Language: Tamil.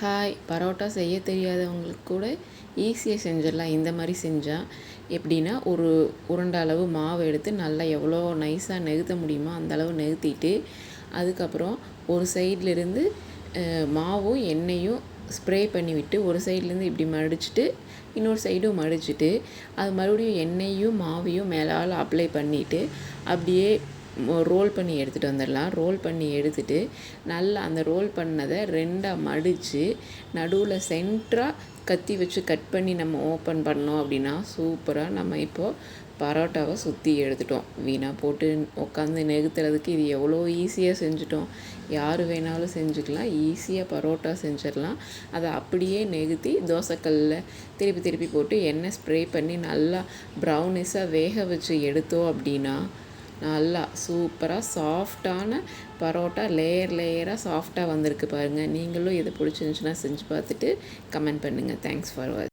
ஹாய் பரோட்டா செய்ய தெரியாதவங்களுக்கு கூட ஈஸியாக செஞ்சிடலாம். இந்த மாதிரி செஞ்சால் எப்படின்னா ஒரு உருண்டை அளவு மாவு எடுத்து நல்லா எவ்வளோ நைஸாக நெகுத்த முடியுமோ அந்த அளவு நெகுத்திட்டு அதுக்கப்புறம் ஒரு சைட்லேருந்து மாவும் எண்ணெயும் ஸ்ப்ரே பண்ணி விட்டு ஒரு சைட்லேருந்து இப்படி மடிச்சுட்டு இன்னொரு சைடும் மடிச்சுட்டு அது மறுபடியும் எண்ணெயும் மாவையும் மேலால் அப்ளை பண்ணிவிட்டு அப்படியே ரோல் பண்ணி எடுத்துகிட்டு வந்துடலாம். ரோல் பண்ணி எடுத்துகிட்டு நல்லா அந்த ரோல் பண்ணதை ரெண்டாக மடித்து நடுவில் சென்ட்ராக கத்தி வச்சு கட் பண்ணி நம்ம ஓப்பன் பண்ணோம் அப்படின்னா சூப்பராக நம்ம இப்போது பரோட்டாவை சுற்றி எடுத்துட்டோம். வீணாக போட்டு உட்காந்து நெகுத்துறதுக்கு இது எவ்வளோ ஈஸியாக செஞ்சுட்டோம். யார் வேணாலும் செஞ்சுக்கலாம். ஈஸியாக பரோட்டா செஞ்சிடலாம். அதை அப்படியே நெகுத்தி தோசைக்கல்லில் திருப்பி திருப்பி போட்டு எண்ணெய் ஸ்ப்ரே பண்ணி நல்லா ப்ரௌனிஸாக வேக வச்சு எடுத்தோம் அப்படின்னா நல்லா சூப்பராக சாஃப்டான பரோட்டா லேயர் லேயராக சாஃப்டாக வந்திருக்கு பாருங்கள் நீங்களும் எது பிடிச்சிருந்துச்சுன்னா செஞ்சு பார்த்துட்டு கமெண்ட் பண்ணுங்கள் தேங்க்ஸ் ஃபார் வாட்ச்